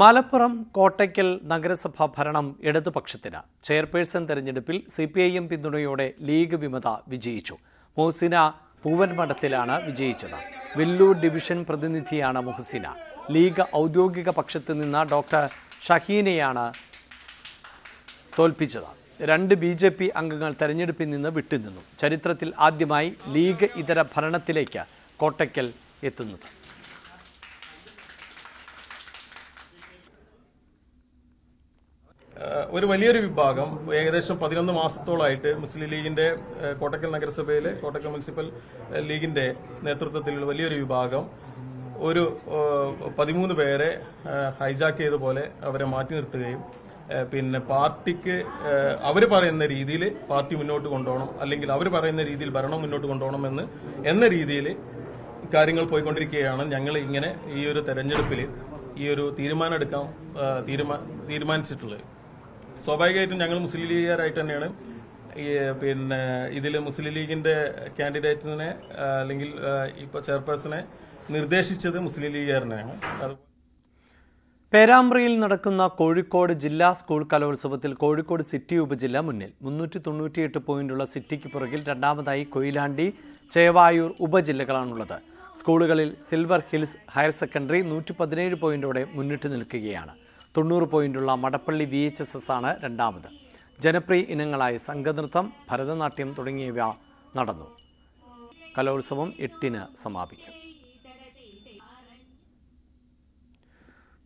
മലപ്പുറം കോട്ടയ്ക്കൽ നഗരസഭാ ഭരണം ഇടതുപക്ഷത്തിന് ചെയർപേഴ്സൺ തെരഞ്ഞെടുപ്പിൽ സി പി ഐ എം പിന്തുണയോടെ ലീഗ് വിമത വിജയിച്ചു. മുഹസിന പൂവൻമഠത്തിലാണ് വിജയിച്ചത്. വെല്ലൂർ ഡിവിഷൻ പ്രതിനിധിയാണ് മുഹസിന. ലീഗ് ഔദ്യോഗിക പക്ഷത്ത് നിന്ന് ഡോക്ടർ ഷഹീനയാണ് തോൽപ്പിച്ചത്. രണ്ട് ബി ജെ പി അംഗങ്ങൾ തെരഞ്ഞെടുപ്പിൽ നിന്ന് വിട്ടുനിന്നു. ചരിത്രത്തിൽ ആദ്യമായി ലീഗ് ഇതര ഭരണത്തിലേക്ക് കോട്ടയ്ക്കൽ എത്തുന്നത്. ഒരു വലിയൊരു വിഭാഗം ഏകദേശം പതിനൊന്ന് മാസത്തോളമായിട്ട് മുസ്ലിം ലീഗിന്റെ കോട്ടക്കൽ നഗരസഭയിലെ കോട്ടക്കൽ മുനിസിപ്പൽ ലീഗിന്റെ നേതൃത്വത്തിലുള്ള വലിയൊരു വിഭാഗം ഒരു പതിമൂന്ന് പേരെ ഹൈജാക്ക് ചെയ്ത പോലെ അവരെ മാറ്റി നിർത്തുകയും പിന്നെ പാർട്ടിക്ക് അവർ പറയുന്ന രീതിയിൽ പാർട്ടി മുന്നോട്ട് കൊണ്ടുപോകണം അല്ലെങ്കിൽ അവർ പറയുന്ന രീതിയിൽ ഭരണം മുന്നോട്ട് കൊണ്ടുപോകണം എന്ന് എന്ന രീതിയിൽ കാര്യങ്ങൾ പോയിക്കൊണ്ടിരിക്കുകയാണ്. ഞങ്ങൾ ഇങ്ങനെ ഈ ഒരു തെരഞ്ഞെടുപ്പിൽ ഈ ഒരു തീരുമാനം എടുക്കാൻ തീരുമാനിച്ചിട്ടുള്ളത്. സ്വാഭാവികമായിട്ടും ഞങ്ങൾ മുസ്ലിം ലീഗുകാരായിട്ട് തന്നെയാണ്. പിന്നെ ഇതിൽ മുസ്ലിം ലീഗിന്റെ കാൻഡിഡേറ്റിനെ അല്ലെങ്കിൽ ഇപ്പൊ ചെയർപേഴ്സണെ നിർദ്ദേശിച്ചത് മുസ്ലിം ലീഗുകാരനെയാണ് പേരാമ്പ്രയിൽ നടക്കുന്ന കോഴിക്കോട് ജില്ലാ സ്കൂൾ കലോത്സവത്തിൽ കോഴിക്കോട് സിറ്റി ഉപജില്ല മുന്നിൽ മുന്നൂറ്റി തൊണ്ണൂറ്റിയെട്ട് പോയിന്റുള്ള സിറ്റിക്ക് പുറകിൽ രണ്ടാമതായി കൊയിലാണ്ടി ചേവായൂർ ഉപജില്ലകളാണുള്ളത്. സ്കൂളുകളിൽ സിൽവർ ഹിൽസ് ഹയർ സെക്കൻഡറി നൂറ്റി പതിനേഴ് പോയിന്റോടെ മുന്നിട്ട് നിൽക്കുകയാണ്. തൊണ്ണൂറ് പോയിന്റുള്ള Madappally V H S S ആണ് രണ്ടാമത്. ജനപ്രിയ ഇനങ്ങളായ സംഘനൃത്തം ഭരതനാട്യം തുടങ്ങിയവ നടന്നു. കലോത്സവം എട്ടിന് സമാപിക്കും.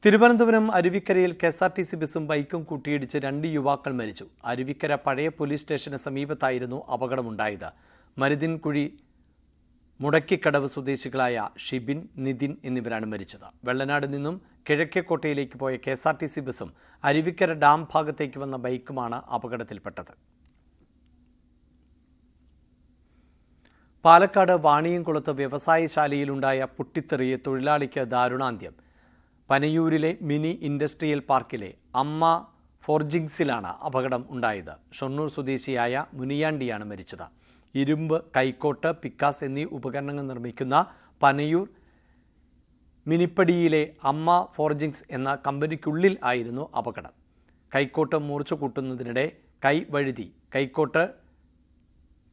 Thiruvananthapuram അരുവിക്കരയിൽ K S R T C ബസും ബൈക്കും കൂട്ടിയിടിച്ച് രണ്ട് യുവാക്കൾ മരിച്ചു. അരുവിക്കര പഴയ പോലീസ് സ്റ്റേഷന് സമീപത്തായിരുന്നു അപകടമുണ്ടായത്. മരുതിൻകുഴി മുടക്കിക്കടവ് സ്വദേശികളായ ഷിബിൻ നിതിൻ എന്നിവരാണ് മരിച്ചത്. വെള്ളനാട് നിന്നും കിഴക്കേക്കോട്ടയിലേക്ക് പോയ K S R T C ബസും അരുവിക്കര ഡാം ഭാഗത്തേക്ക് വന്ന ബൈക്കുമാണ് അപകടത്തിൽപ്പെട്ടത്. പാലക്കാട് വാണിയംകുളത്ത് വ്യവസായശാലയിലുണ്ടായ പൊട്ടിത്തെറിയ തൊഴിലാളിക്ക് ദാരുണാന്ത്യം. പനയൂരിലെ മിനി ഇൻഡസ്ട്രിയൽ പാർക്കിലെ അമ്മ ഫോർജിങ്സിലാണ് അപകടം ഉണ്ടായത്. ഷൊർണൂർ സ്വദേശിയായ മുനിയാണ്ടിയാണ് മരിച്ചത്. ഇരുമ്പ് കൈക്കോട്ട് പിക്കാസ് എന്നീ ഉപകരണങ്ങൾ നിർമ്മിക്കുന്ന പനയൂർ മിനിപ്പടിയിലെ അമ്മ ഫോർജിങ്സ് എന്ന കമ്പനിക്കുള്ളിൽ ആയിരുന്നു അപകടം. കൈക്കോട്ട് മൂർച്ച കൂട്ടുന്നതിനിടെ കൈ വഴുതി. കൈക്കോട്ട്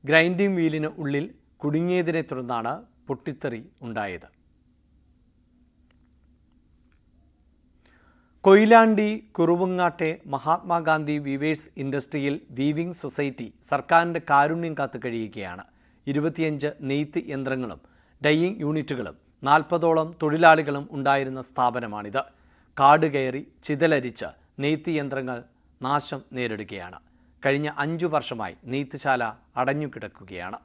ഗ്രൈൻഡിംഗ് വീലിന് ഉള്ളിൽ കുടുങ്ങിയതിനെ തുടർന്നാണ് പൊട്ടിത്തെറി ഉണ്ടായത്. കൊയിലാണ്ടി കുറുവങ്ങാട്ടെ മഹാത്മാഗാന്ധി വീവേഴ്സ് ഇൻഡസ്ട്രിയിൽ വീവിംഗ് സൊസൈറ്റി സർക്കാരിന്റെ കാരുണ്യം കാത്തു കഴിയുകയാണ്. ഇരുപത്തിയഞ്ച് നെയ്ത്ത് യന്ത്രങ്ങളും ഡൈയിങ് യൂണിറ്റുകളും നാൽപ്പതോളം തൊഴിലാളികളും ഉണ്ടായിരുന്ന സ്ഥാപനമാണിത്. കാട് കയറി ചിതലരിച്ച് നെയ്ത്ത് യന്ത്രങ്ങൾ നാശം നേരിടുകയാണ്. കഴിഞ്ഞ അഞ്ചു വർഷമായി നെയ്ത്തുശാല അടഞ്ഞുകിടക്കുകയാണ്.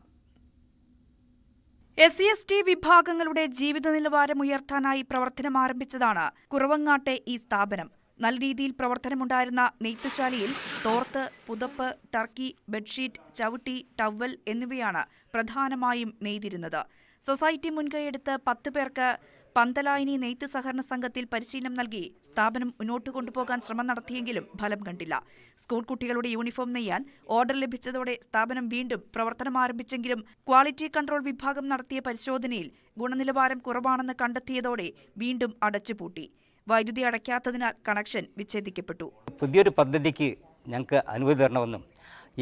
എസ് സി എസ് ടി വിഭാഗങ്ങളുടെ ജീവിത നിലവാരം ഉയർത്താനായി പ്രവർത്തനം ആരംഭിച്ചതാണ് കുറവങ്ങാട്ടെ ഈ സ്ഥാപനം. നല്ല രീതിയിൽ പ്രവർത്തനമുണ്ടായിരുന്ന നെയ്ത്തുശാലയിൽ തോർത്ത് പുതപ്പ് ടർക്കി ബെഡ്ഷീറ്റ് ചവിട്ടി ടവൽ എന്നിവയാണ് പ്രധാനമായും നെയ്തിരുന്നത്. സൊസൈറ്റി മുൻകൈയെടുത്ത് പത്ത് പേർക്ക് പന്തലായിനി നെയ്ത്ത് സഹകരണ സംഘത്തിൽ പരിശീലനം നൽകി സ്ഥാപനം മുന്നോട്ട് കൊണ്ടുപോകാൻ ശ്രമം നടത്തിയെങ്കിലും ഫലം കണ്ടില്ല. സ്കൂൾ കുട്ടികളുടെ യൂണിഫോം നെയ്യാൻ ഓർഡർ ലഭിച്ചതോടെ സ്ഥാപനം വീണ്ടും പ്രവർത്തനം ആരംഭിച്ചെങ്കിലും ക്വാളിറ്റി കൺട്രോൾ വിഭാഗം നടത്തിയ പരിശോധനയിൽ ഗുണനിലവാരം കുറവാണെന്ന് കണ്ടെത്തിയതോടെ വീണ്ടും അടച്ചുപൂട്ടി. വൈദ്യുതി അടയ്ക്കാത്തതിനാൽ കണക്ഷൻ വിച്ഛേദിക്കപ്പെട്ടു. പുതിയൊരു പദ്ധതിക്ക് ഞങ്ങൾക്ക് അനുമതി തരണമെന്നും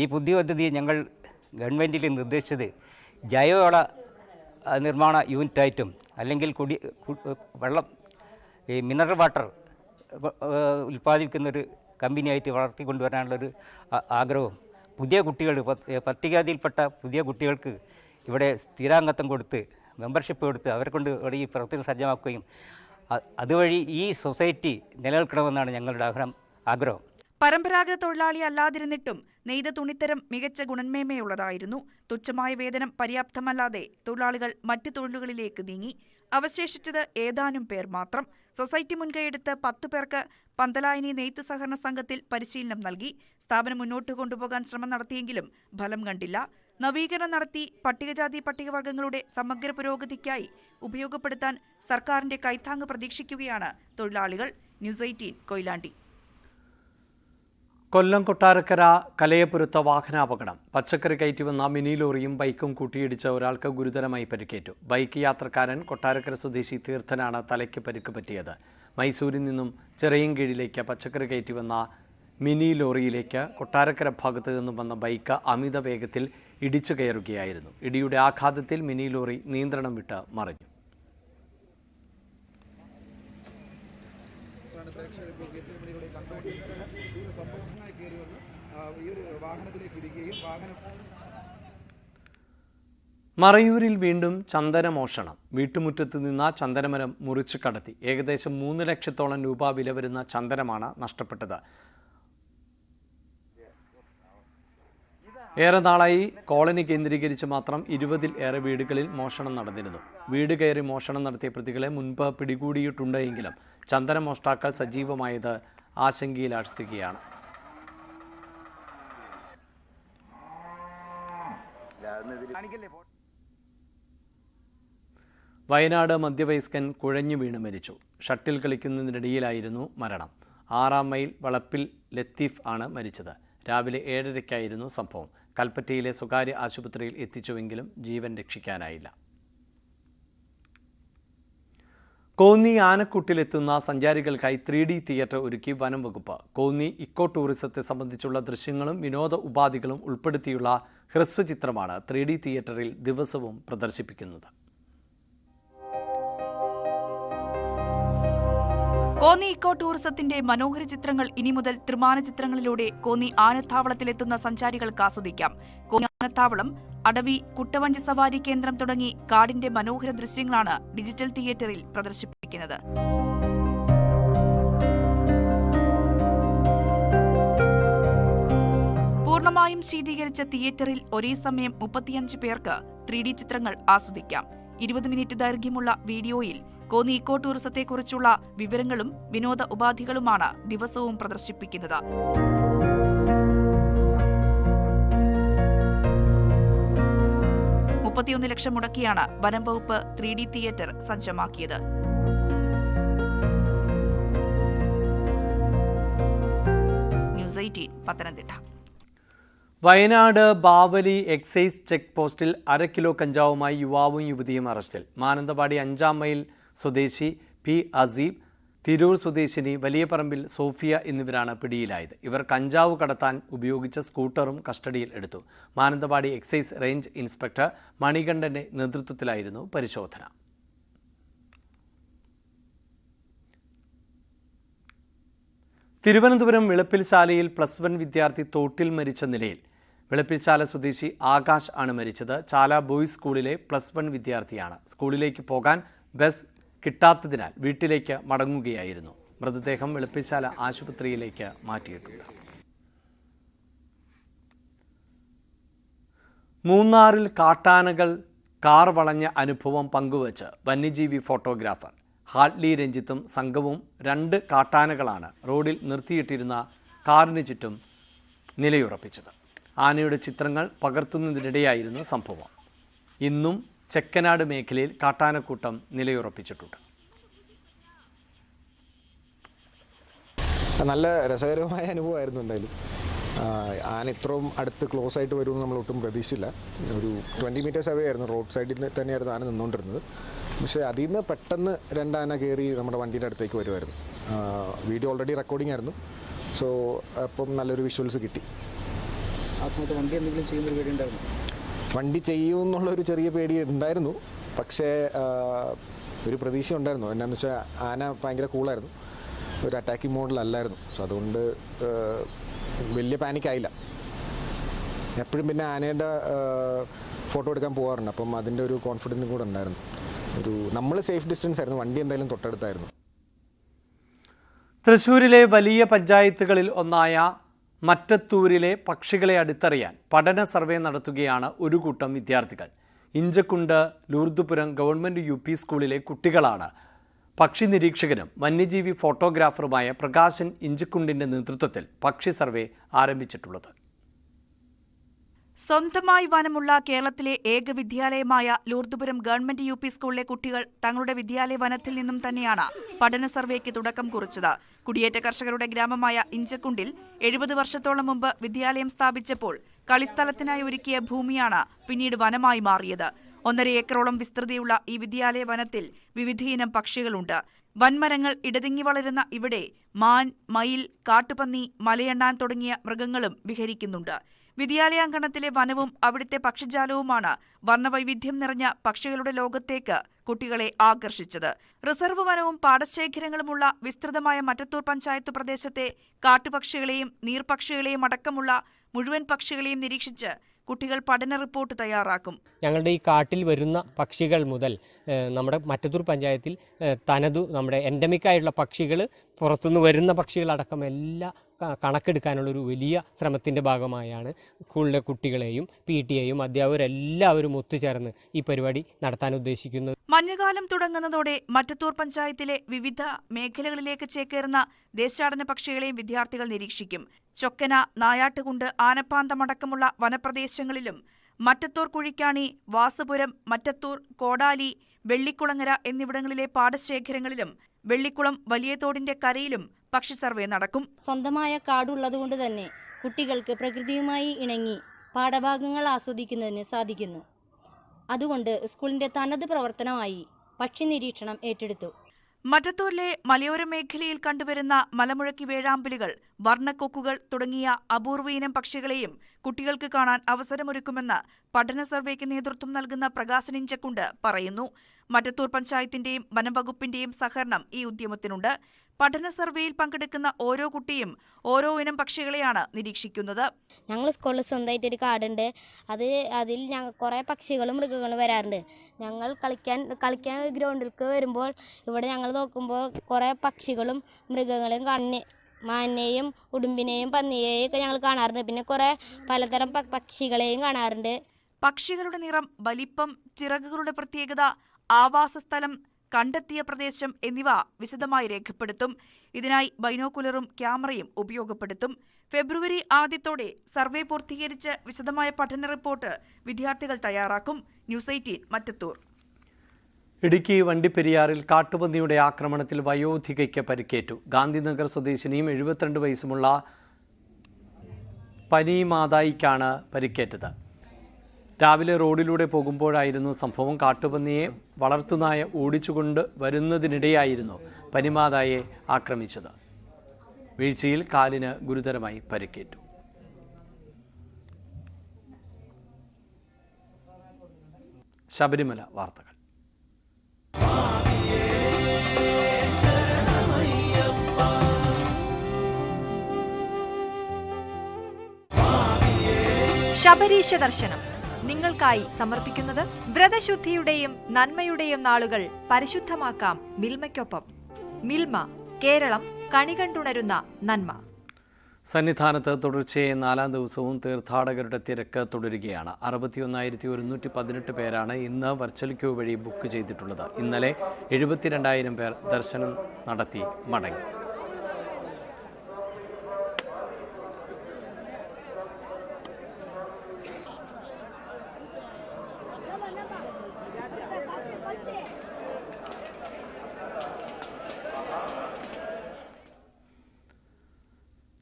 ഈ പുതിയ പദ്ധതി ഞങ്ങൾ ഗവൺമെന്റിൽ നിർദ്ദേശിച്ചത് ജൈവവള നിർമ്മാണ യൂണിറ്റായിട്ടും അല്ലെങ്കിൽ കുടി വെള്ളം ഈ മിനറൽ വാട്ടർ ഉൽപ്പാദിപ്പിക്കുന്നൊരു കമ്പനിയായിട്ട് വളർത്തിക്കൊണ്ടുവരാനുള്ളൊരു ആഗ്രഹവും. പുതിയ കുട്ടികൾ പട്ടികജാതിയിൽപ്പെട്ട പുതിയ കുട്ടികൾക്ക് ഇവിടെ സ്ഥിരാംഗത്വം കൊടുത്ത് മെമ്പർഷിപ്പ് കൊടുത്ത് അവരെ കൊണ്ട് ഇവിടെ ഈ പ്രവർത്തനം സജ്ജമാക്കുകയും അതുവഴി ഈ സൊസൈറ്റി നിലനിൽക്കണമെന്നാണ് ഞങ്ങളുടെ ആഗ്രഹം ആഗ്രഹം. പരമ്പരാഗത തൊഴിലാളി അല്ലാതിരുന്നിട്ടും നെയ്ത തുണിത്തരം മികച്ച ഗുണന്മേമയുള്ളതായിരുന്നു തുച്ഛമായ വേതനം പര്യാപ്തമല്ലാതെ തൊഴിലാളികൾ മറ്റ് തൊഴിലുകളിലേക്ക് നീങ്ങി. അവശേഷിച്ചത് ഏതാനും പേർ മാത്രം. സൊസൈറ്റി മുൻകൈയെടുത്ത് പത്തു പേർക്ക് പന്തലായനി നെയ്ത്ത് സഹകരണ സംഘത്തിൽ പരിശീലനം നൽകി. സ്ഥാപനം മുന്നോട്ട് കൊണ്ടുപോകാൻ ശ്രമം നടത്തിയെങ്കിലും ഫലം കണ്ടില്ല. നവീകരണം നടത്തി പട്ടികജാതി പട്ടികവർഗങ്ങളുടെ സമഗ്ര പുരോഗതിക്കായി ഉപയോഗപ്പെടുത്താൻ സർക്കാരിന്റെ കൈത്താങ് പ്രതീക്ഷിക്കുകയാണ് തൊഴിലാളികൾ. News eighteen Koyilandy. കൊല്ലം കൊട്ടാരക്കര കലയപുരത്ത് വാഹനാപകടം. പച്ചക്കറി കയറ്റി വന്ന മിനി ലോറിയും ബൈക്കും കൂട്ടിയിടിച്ച ഒരാൾക്ക് ഗുരുതരമായി പരിക്കേറ്റു. ബൈക്ക് യാത്രക്കാരൻ കൊട്ടാരക്കര സ്വദേശി തീർത്ഥനാണ് തലയ്ക്ക് പരിക്ക് പറ്റിയത്. മൈസൂരിൽ നിന്നും ചിറയൻകീഴിലേക്ക് പച്ചക്കറി കയറ്റി വന്ന മിനി ലോറിയിലേക്ക് കൊട്ടാരക്കര ഭാഗത്തു നിന്നും വന്ന ബൈക്ക് അമിത വേഗത്തിൽ ഇടിച്ചു കയറുകയായിരുന്നു. ഇടിയുടെ ആഘാതത്തിൽ മിനി ലോറി നിയന്ത്രണം വിട്ട് മറിഞ്ഞു. മറയൂരിൽ വീണ്ടും ചന്ദനമോഷണം വീട്ടുമുറ്റത്ത് നിന്ന ചന്ദനമരം മുറിച്ചു കടത്തി. ഏകദേശം മൂന്ന് ലക്ഷത്തോളം രൂപ വില വരുന്ന ചന്ദനമാണ് നഷ്ടപ്പെട്ടത്. ഏറെ നാളായി കോളനി കേന്ദ്രീകരിച്ച് മാത്രം ഇരുപതിൽ ഏറെ വീടുകളിൽ മോഷണം നടന്നിരുന്നു. വീട് കയറി മോഷണം നടത്തിയ പ്രതികളെ മുൻപ് പിടികൂടിയിട്ടുണ്ടെങ്കിലും ചന്ദനമോഷ്ടാക്കൾ സജീവമായത് ആശങ്കയിലാഴ്ത്തുകയാണ്. വയനാട് മധ്യവയസ്കൻ കുഴഞ്ഞു വീണ് മരിച്ചു. ഷട്ടിൽ കളിക്കുന്നതിനിടയിലായിരുന്നു മരണം. ആറാം മൈൽ വളപ്പിൽ ലത്തീഫ് ആണ് മരിച്ചത്. രാവിലെ ഏഴരയ്ക്കായിരുന്നു സംഭവം. കൽപ്പറ്റയിലെ സ്വകാര്യ ആശുപത്രിയിൽ എത്തിച്ചുവെങ്കിലും ജീവൻ രക്ഷിക്കാനായില്ല. കോന്നി ആനക്കുട്ടിലെത്തുന്ന സഞ്ചാരികൾക്കായി ത്രീ ഡി തിയേറ്റർ ഒരുക്കി വനം വകുപ്പ്. കോന്നി ഇക്കോ ടൂറിസത്തെ സംബന്ധിച്ചുള്ള ദൃശ്യങ്ങളും വിനോദ ഉപാധികളും ഉൾപ്പെടുത്തിയുള്ള ഹ്രസ്വചിത്രമാണ് ത്രീ ഡി തിയേറ്ററിൽ ദിവസവും പ്രദർശിപ്പിക്കുന്നത്. കോന്നി ഇക്കോ ടൂറിസത്തിന്റെ മനോഹര ചിത്രങ്ങൾ ഇനി മുതൽ ത്രിമാന ചിത്രങ്ങളിലൂടെ കോന്നി ആനത്താവളത്തിലെത്തുന്ന സഞ്ചാരികൾക്ക് ആസ്വദിക്കാം. കോന്നി ആനത്താവളം അടവി കുട്ടവഞ്ചി സവാരി കേന്ദ്രം തുടങ്ങി കാടിന്റെ മനോഹര ദൃശ്യങ്ങളാണ് ഡിജിറ്റൽ തിയേറ്ററിൽ പ്രദർശിപ്പിക്കുന്നത്. പൂർണമായും ശീതീകരിച്ച തിയേറ്ററിൽ ഒരേ സമയം മുപ്പത്തിയഞ്ച് പേർക്ക് ത്രീ ഡി ചിത്രങ്ങൾ ആസ്വദിക്കാം. ഇരുപത് മിനിറ്റ് ദൈർഘ്യമുള്ള വീഡിയോയിൽ കോന്നി ഇക്കോ ടൂറിസത്തെക്കുറിച്ചുള്ള വിവരങ്ങളും വിനോദ ഉപാധികളുമാണ് ദിവസവും പ്രദർശിപ്പിക്കുന്നത്. മുപ്പത്തിയൊന്ന് ലക്ഷം മുടക്കിയാണ് വനം വകുപ്പ് three D theatre സജ്ജമാക്കിയത്. News eighteen Pathanamthitta. Wayanad Bavali excise check പോസ്റ്റിൽ അര കിലോ കഞ്ചാവുമായി യുവാവും യുവതിയും അറസ്റ്റിൽ. മാനന്തവാടി അഞ്ചാം മൈൽ സ്വദേശി പി അസീബ് തിരൂർ സ്വദേശിനി വലിയപറമ്പിൽ സോഫിയ എന്നിവരാണ് പിടിയിലായത്. ഇവർ കഞ്ചാവ് കടത്താൻ ഉപയോഗിച്ച സ്കൂട്ടറും കസ്റ്റഡിയിൽ എടുത്തു. മാനന്തവാടി എക്സൈസ് റേഞ്ച് ഇൻസ്പെക്ടർ മണികണ്ഠന്റെ നേതൃത്വത്തിലായിരുന്നു പരിശോധന. തിരുവനന്തപുരം വിളപ്പിൽശാലയിൽ പ്ലസ് വൺ വിദ്യാർത്ഥി തോട്ടിൽ മരിച്ച നിലയിൽ വിളപ്പിൽശാല സ്വദേശി ആകാശ് ആണ് മരിച്ചത്. ചാല ബോയ്സ് സ്കൂളിലെ പ്ലസ് വൺ വിദ്യാർത്ഥിയാണ്. സ്കൂളിലേക്ക് പോകാൻ ബസ് കിട്ടാത്തതിനാൽ വീട്ടിലേക്ക് മടങ്ങുകയായിരുന്നു. മൃതദേഹം വെളുപ്പിശാല ആശുപത്രിയിലേക്ക് മാറ്റിയിട്ടുണ്ട്. മൂന്നാറിൽ കാട്ടാനകൾ കാർ വളഞ്ഞ അനുഭവം പങ്കുവച്ച് വന്യജീവി ഫോട്ടോഗ്രാഫർ ഹാർട്ട്ലി രഞ്ജിത്തും സംഘവും രണ്ട് കാട്ടാനകളാണ് റോഡിൽ നിർത്തിയിട്ടിരുന്ന കാറിന് ചുറ്റും നിലയുറപ്പിച്ചത്. ആനയുടെ ചിത്രങ്ങൾ പകർത്തുന്നതിനിടെയായിരുന്നു സംഭവം. ഇന്നും ചെക്കനാട് മേഖലയിൽ കാട്ടാനക്കൂട്ടം നിലയുറപ്പിച്ചിട്ടുണ്ട്. നല്ല രസകരമായ അനുഭവമായിരുന്നു എന്തായാലും. ആന ഇത്രയും അടുത്ത് ക്ലോസ് ആയിട്ട് വരുമെന്ന് നമ്മൾ ഒട്ടും പ്രതീക്ഷിച്ചില്ല. ഒരു ട്വന്റി മീറ്റേഴ്സ് അവേ ആയിരുന്നു. റോഡ് സൈഡിൽ തന്നെയായിരുന്നു ആന നിന്നുകൊണ്ടിരുന്നത്. പക്ഷേ അതിൽ നിന്ന് പെട്ടെന്ന് രണ്ടാന കയറി നമ്മുടെ വണ്ടിയുടെ അടുത്തേക്ക് വരുമായിരുന്നു വീഡിയോ ഓൾറെഡി റെക്കോർഡിംഗ് ആയിരുന്നു. സോ അപ്പം നല്ലൊരു വിഷ്വൽസ് കിട്ടി. ആ സമയത്ത് വണ്ടി എന്തെങ്കിലും ചെയ്യുന്ന ഒരു പേടി ഉണ്ടായിരുന്നു? വണ്ടി എന്നുള്ള ഒരു ചെറിയ പേടി ഉണ്ടായിരുന്നു. പക്ഷേ ഒരു പ്രതീക്ഷ ഉണ്ടായിരുന്നു. എന്നാന്ന് വെച്ചാൽ ആന ഭയങ്കര കൂളായിരുന്നു ഒരു അറ്റാക്കിംഗ് മോഡലല്ലായിരുന്നു സോ അതുകൊണ്ട് വലിയ പാനിക്കായില്ല എപ്പോഴും പിന്നെ ആനയുടെ ഫോട്ടോ എടുക്കാൻ പോകാറുണ്ട് അപ്പം അതിന്റെ ഒരു കോൺഫിഡന്റും കൂടെ ഉണ്ടായിരുന്നു. ഒരു നമ്മൾ സേഫ് ഡിസ്റ്റൻസ് ആയിരുന്നു. വണ്ടി എന്തായാലും തൊട്ടടുത്തായിരുന്നു. തൃശൂരിലെ വലിയ പഞ്ചായത്തുകളിൽ ഒന്നായ മറ്റത്തൂരിലെ പക്ഷികളെ അടുത്തറിയാൻ പഠന സർവേ നടത്തുകയാണ് ഒരു കൂട്ടം വിദ്യാർത്ഥികൾ. Inchakkundu Lourdupuram government U P സ്കൂളിലെ കുട്ടികളാണ്. പക്ഷി നിരീക്ഷകനും വന്യജീവി ഫോട്ടോഗ്രാഫറുമായ പ്രകാശൻ ഇഞ്ചക്കുണ്ടിന്റെ നേതൃത്വത്തിൽ പക്ഷി സർവേ ആരംഭിച്ചിട്ടുള്ളത്. സ്വന്തമായി വനമുള്ള കേരളത്തിലെ ഏക വിദ്യാലയമായ ലൂർദുപുരം ഗവൺമെന്റ് യു പി സ്കൂളിലെ കുട്ടികൾ തങ്ങളുടെ വിദ്യാലയ വനത്തിൽ നിന്നും തന്നെയാണ് പഠന സർവേക്ക് തുടക്കം കുറിച്ചത്. കുടിയേറ്റ കർഷകരുടെ ഗ്രാമമായ ഇഞ്ചക്കുണ്ടിൽ എഴുപത് വർഷത്തോളം മുമ്പ് വിദ്യാലയം സ്ഥാപിച്ചപ്പോൾ കളിസ്ഥലത്തിനായി ഒരുക്കിയ ഭൂമിയാണ് പിന്നീട് വനമായി മാറിയത്. ഒന്നര ഏക്കറോളം വിസ്തൃതിയുള്ള ഈ വിദ്യാലയ വനത്തിൽ വിവിധയിനം പക്ഷികളുണ്ട്. വൻമരങ്ങൾ ഇടതിങ്ങി വളരുന്ന ഇവിടെ മാൻ മയിൽ കാട്ടുപന്നി മലയണ്ണാൻ തുടങ്ങിയ മൃഗങ്ങളും വിഹരിക്കുന്നുണ്ട്. വിദ്യാലയാങ്കണത്തിലെ വനവും അവിടുത്തെ പക്ഷിജാലവുമാണ് വർണവൈവിധ്യം നിറഞ്ഞ പക്ഷികളുടെ ലോകത്തേക്ക് കുട്ടികളെ ആകർഷിച്ചത്. റിസർവ് വനവും പാടശേഖരങ്ങളുമുള്ള വിസ്തൃതമായ മറ്റത്തൂർ പഞ്ചായത്ത് പ്രദേശത്തെ കാട്ടുപക്ഷികളെയും നീർപക്ഷികളെയും അടക്കമുള്ള മുഴുവൻ പക്ഷികളെയും നിരീക്ഷിച്ച് കുട്ടികൾ പഠന റിപ്പോർട്ട് തയ്യാറാക്കും. ഞങ്ങളുടെ ഈ കാട്ടിൽ വരുന്ന പക്ഷികൾ മുതൽ നമ്മുടെ മറ്റത്തൂർ പഞ്ചായത്തിൽ തനതു നമ്മുടെ എൻഡമിക് ആയിട്ടുള്ള പക്ഷികൾ പുറത്തുനിന്ന് വരുന്ന പക്ഷികളടക്കം എല്ലാ കണക്കെടുക്കാനുള്ളൊരു വലിയ ശ്രമത്തിന്റെ ഭാഗമായാണ് സ്കൂളിലെ കുട്ടികളെയും പി ടി എയും അധ്യാപകരെല്ലാവരും ഒത്തുചേർന്ന് ഈ പരിപാടി നടത്താൻ ഉദ്ദേശിക്കുന്നത്. മഞ്ഞുകാലം തുടങ്ങുന്നതോടെ മറ്റത്തൂർ പഞ്ചായത്തിലെ വിവിധ മേഖലകളിലേക്ക് ചേക്കേറുന്ന ദേശാടന പക്ഷികളെയും വിദ്യാർത്ഥികൾ നിരീക്ഷിക്കും. ചൊക്കന നായാട്ടുകുണ്ട് ആനപ്പാന്തമടക്കമുള്ള വനപ്രദേശങ്ങളിലും മറ്റത്തൂർ കുഴിക്കാണി വാസുപുരം മറ്റത്തൂർ കോടാലി വെള്ളിക്കുളങ്ങര എന്നിവിടങ്ങളിലെ പാടശേഖരങ്ങളിലും വെള്ളിക്കുളം വലിയ തോടിന്റെ കരയിലും പക്ഷി സർവേ നടക്കും. സ്വന്തമായ കാടുള്ളതുകൊണ്ട് തന്നെ കുട്ടികൾക്ക് പ്രകൃതിയുമായി ഇണങ്ങി പാഠഭാഗങ്ങൾ ആസ്വദിക്കുന്നതിന് സാധിക്കുന്നു. അതുകൊണ്ട് സ്കൂളിന്റെ തനത് പ്രവർത്തനമായി പക്ഷി നിരീക്ഷണം ഏറ്റെടുത്തു. മറ്റത്തൂരിലെ മലയോര മേഖലയിൽ കണ്ടുവരുന്ന മലമുഴക്കി വേഴാമ്പലുകൾ വർണക്കൊക്കുകൾ തുടങ്ങിയ അപൂർവയിനം പക്ഷികളെയും കുട്ടികൾക്ക് കാണാൻ അവസരമൊരുക്കുമെന്ന് പഠന സർവേക്ക് നേതൃത്വം നൽകുന്ന പ്രകാശനിഞ്ചക്കുണ്ട് പറയുന്നു. മറ്റത്തൂർ പഞ്ചായത്തിന്റെയും വനംവകുപ്പിന്റെയും സഹകരണം ഈ ഉദ്യമത്തിനുണ്ട്. പഠന സർവേയിൽ പങ്കെടുക്കുന്ന ഓരോ കുട്ടിയും ഓരോ ഇനം പക്ഷികളെയാണ് നിരീക്ഷിക്കുന്നത്. ഞങ്ങൾ സ്കൂളിൽ സ്വന്തമായിട്ട് ഒരു കാടുണ്ട്. അത് അതിൽ ഞങ്ങൾ കുറേ പക്ഷികളും മൃഗങ്ങളും വരാറുണ്ട്. ഞങ്ങൾ കളിക്കാൻ കളിക്കാൻ ഗ്രൗണ്ടിലേക്ക് വരുമ്പോൾ ഇവിടെ ഞങ്ങൾ നോക്കുമ്പോൾ കുറേ പക്ഷികളും മൃഗങ്ങളും കണ്ണി മാനേയും ഉടുമ്പിനെയും പന്നിയെയും ഒക്കെ ഞങ്ങൾ കാണാറുണ്ട്. പിന്നെ കുറേ പലതരം പക്ഷികളെയും കാണാറുണ്ട്. പക്ഷികളുടെ നിറം വലിപ്പം ചിറകുകളുടെ പ്രത്യേകത ആവാസസ്ഥലം കണ്ടെത്തിയ പ്രദേശം എന്നിവ വിശദമായി രേഖപ്പെടുത്തും. ഇതിനായി ബൈനോക്കുലറും ക്യാമറയും ഉപയോഗപ്പെടുത്തും. ഫെബ്രുവരി ആദ്യത്തോടെ സർവേ പൂർത്തീകരിച്ച് വിശദമായ പഠന റിപ്പോർട്ട് വിദ്യാർത്ഥികൾ തയ്യാറാക്കും. News eighteen Mattathur. ഇടുക്കി വണ്ടിപ്പെരിയാറിൽ കാട്ടുപന്നിയുടെ ആക്രമണത്തിൽ വയോധികയ്ക്ക് പരിക്കേറ്റു. ഗാന്ധിനഗർ സ്വദേശിനിയും എഴുപത്തിരണ്ട് വയസ്സുമുള്ള പനിമാതായിക്കാണ് പരിക്കേറ്റത്. രാവിലെ റോഡിലൂടെ പോകുമ്പോഴായിരുന്നു സംഭവം. കാട്ടുപന്നിയെ വളർത്തുനായ ഓടിച്ചുകൊണ്ട് വരുന്നതിനിടെയായിരുന്നു പനിമാതായെ ആക്രമിച്ചത്. വീഴ്ചയിൽ കാലിന് ഗുരുതരമായി പരിക്കേറ്റു. ശബരിമല വാർത്തകൾ. ശബരീശ ദർശനം. നിങ്ങൾക്കായി സമർപ്പിക്കുന്നത് വ്രതശുദ്ധിയുടെയും നന്മയുടെയും നാളുകൾ പരിശുദ്ധമാക്കാം മിൽമയ്ക്കൊപ്പം. മിൽമ കേരളം കണികണ്ടുണരുന്ന നന്മ. സന്നിധാനത്ത് തുടർച്ചയായ നാലാം ദിവസവും തീർത്ഥാടകരുടെ തിരക്ക് തുടരുകയാണ്. അറുപത്തിയൊന്നായിരത്തി ഒരുന്നൂറ്റി പതിനെട്ട് പേരാണ് ഇന്ന് വെർച്വൽ ക്യൂ വഴി ബുക്ക് ചെയ്തിട്ടുള്ളത്. ഇന്നലെ എഴുപത്തിരണ്ടായിരം പേർ ദർശനം നടത്തി മടങ്ങി.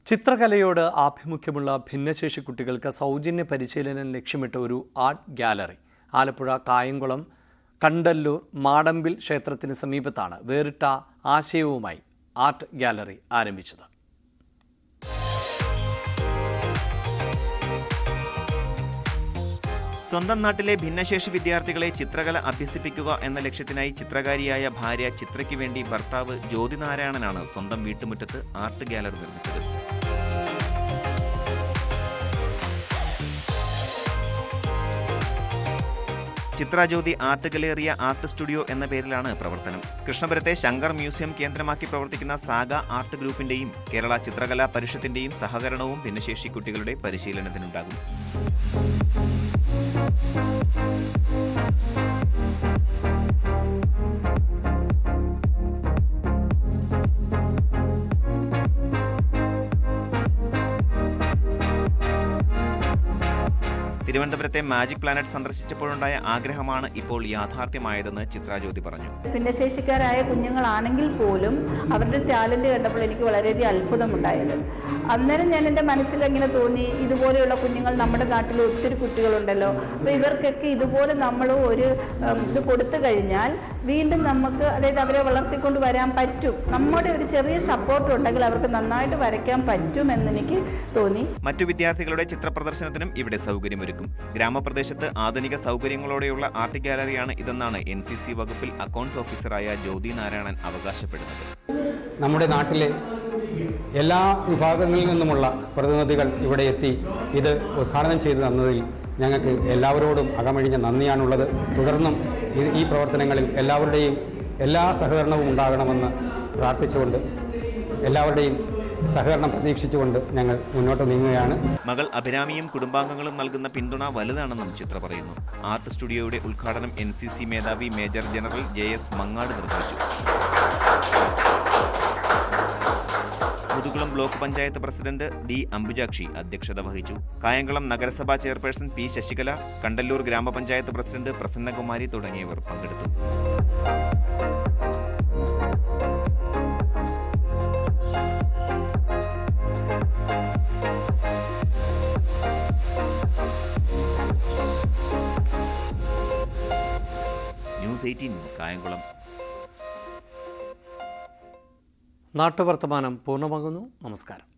ചിത്രകലയോട് ആഭിമുഖ്യമുള്ള ഭിന്നശേഷി കുട്ടികൾക്ക് സൗജന്യ പരിശീലനം ലക്ഷ്യമിട്ട ഒരു ആർട്ട് ഗാലറി. ആലപ്പുഴ കായംകുളം കണ്ടല്ലൂർ മാടമ്പിൽ ക്ഷേത്രത്തിന് സമീപത്താണ് വേറിട്ട ആശയവുമായി ആർട്ട് ഗാലറി ആരംഭിച്ചത്. സ്വന്തം നാട്ടിലെ ഭിന്നശേഷി വിദ്യാർത്ഥികളെ ചിത്രകല അഭ്യസിപ്പിക്കുക എന്ന ലക്ഷ്യത്തിനായി ചിത്രകാരിയായ ഭാര്യ ചിത്രയ്ക്ക് വേണ്ടി ഭർത്താവ് ജ്യോതിനാരായണനാണ് സ്വന്തം വീട്ടുമുറ്റത്ത് ആർട്ട് ഗാലറി നിർമ്മിച്ചത്. Chithrajyothi art galleria art studio എന്ന പേരിലാണ് പ്രവർത്തനം. കൃഷ്ണപുരത്തെ ശങ്കർ മ്യൂസിയം കേന്ദ്രമാക്കി പ്രവർത്തിക്കുന്ന സാഗ ആർട്ട് ഗ്രൂപ്പിന്റെയും കേരള ചിത്രകലാ പരിഷത്തിന്റെയും സഹകരണവും ഭിന്നശേഷി കുട്ടികളുടെ പരിശീലനത്തിനുണ്ടാകും. うん。തിരുവനന്തപുരത്തെ മാജിക് പ്ലാനറ്റ് സന്ദർശിച്ചപ്പോഴുണ്ടായ ആഗ്രഹമാണ് ഇപ്പോൾ യാഥാർത്ഥ്യമായതെന്ന് ചിത്രാജ്യോതി പറഞ്ഞു. ഭിന്നശേഷിക്കാരായ കുഞ്ഞുങ്ങളാണെങ്കിൽ പോലും അവരുടെ ടാലന്റ് കണ്ടപ്പോൾ എനിക്ക് വളരെയധികം അത്ഭുതമുണ്ടായത്. അന്നേരം ഞാൻ എന്റെ മനസ്സിൽ എങ്ങനെ തോന്നി ഇതുപോലെയുള്ള കുഞ്ഞുങ്ങൾ നമ്മുടെ നാട്ടിൽ ഒത്തിരി കുട്ടികളുണ്ടല്ലോ. അപ്പോൾ ഇവർക്കൊക്കെ ഇതുപോലെ നമ്മൾ ഒരു ഇത് കൊടുത്തു കഴിഞ്ഞാൽ വീണ്ടും നമുക്ക് അതായത് അവരെ വളർത്തിക്കൊണ്ട് വരാൻ പറ്റും. നമ്മുടെ ഒരു ചെറിയ സപ്പോർട്ട് ഉണ്ടെങ്കിൽ അവർക്ക് നന്നായിട്ട് വരയ്ക്കാൻ പറ്റുമെന്ന് എനിക്ക് തോന്നി. മറ്റു വിദ്യാർത്ഥികളുടെ ചിത്രപ്രദർശനത്തിനും ഇവിടെ സൗകര്യമൊരുക്കും. ഗ്രാമപ്രദേശത്ത് ആധുനിക സൗകര്യങ്ങളോടെയുള്ള ആർട്ട് ഗാലറിയാണ് ഇതെന്നാണ് എൻ സി സി വകുപ്പിൽ അക്കൗണ്ട്സ് ഓഫീസറായ ജ്യോതി നാരായണൻ അവകാശപ്പെടുന്നത്. നമ്മുടെ നാട്ടിലെ എല്ലാ വിഭാഗങ്ങളിൽ നിന്നുമുള്ള പ്രതിനിധികൾ ഇവിടെ എത്തി ഇത് ഉദ്ഘാടനം ചെയ്തു തന്നതിൽ ഞങ്ങൾക്ക് എല്ലാവരോടും അകമഴിഞ്ഞ നന്ദിയാണുള്ളത്. തുടർന്നും ഈ പ്രവർത്തനങ്ങളിൽ എല്ലാവരുടെയും എല്ലാ സഹകരണവും ഉണ്ടാകണമെന്ന് പ്രാർത്ഥിച്ചുകൊണ്ട് എല്ലാവരുടെയും സഹകരണം പ്രതീക്ഷിച്ചുകൊണ്ട് ഞങ്ങൾ മുന്നോട്ട് നീങ്ങുകയാണ്. മകൾ അഭിരാമിയും കുടുംബാംഗങ്ങളും നൽകുന്ന പിന്തുണ വലുതാണെന്നും ചിത്ര പറയുന്നു. ആർട്ട് സ്റ്റുഡിയോയുടെ ഉദ്ഘാടനം എൻ സി സി മേധാവി major general J S Mangad നിർവഹിച്ചു. Muthukulam block panchayat president D Ambujakshi അധ്യക്ഷത വഹിച്ചു. കായംകുളം നഗരസഭാ ചെയർപേഴ്സൺ പി ശശികല കണ്ടല്ലൂർ ഗ്രാമപഞ്ചായത്ത് പ്രസിഡന്റ് പ്രസന്നകുമാരി തുടങ്ങിയവർ പങ്കെടുത്തു. എയ്റ്റീൻ കായംകുളം. നാട്ടുവർത്തമാനം പൂർണമാകുന്നു. നമസ്കാരം.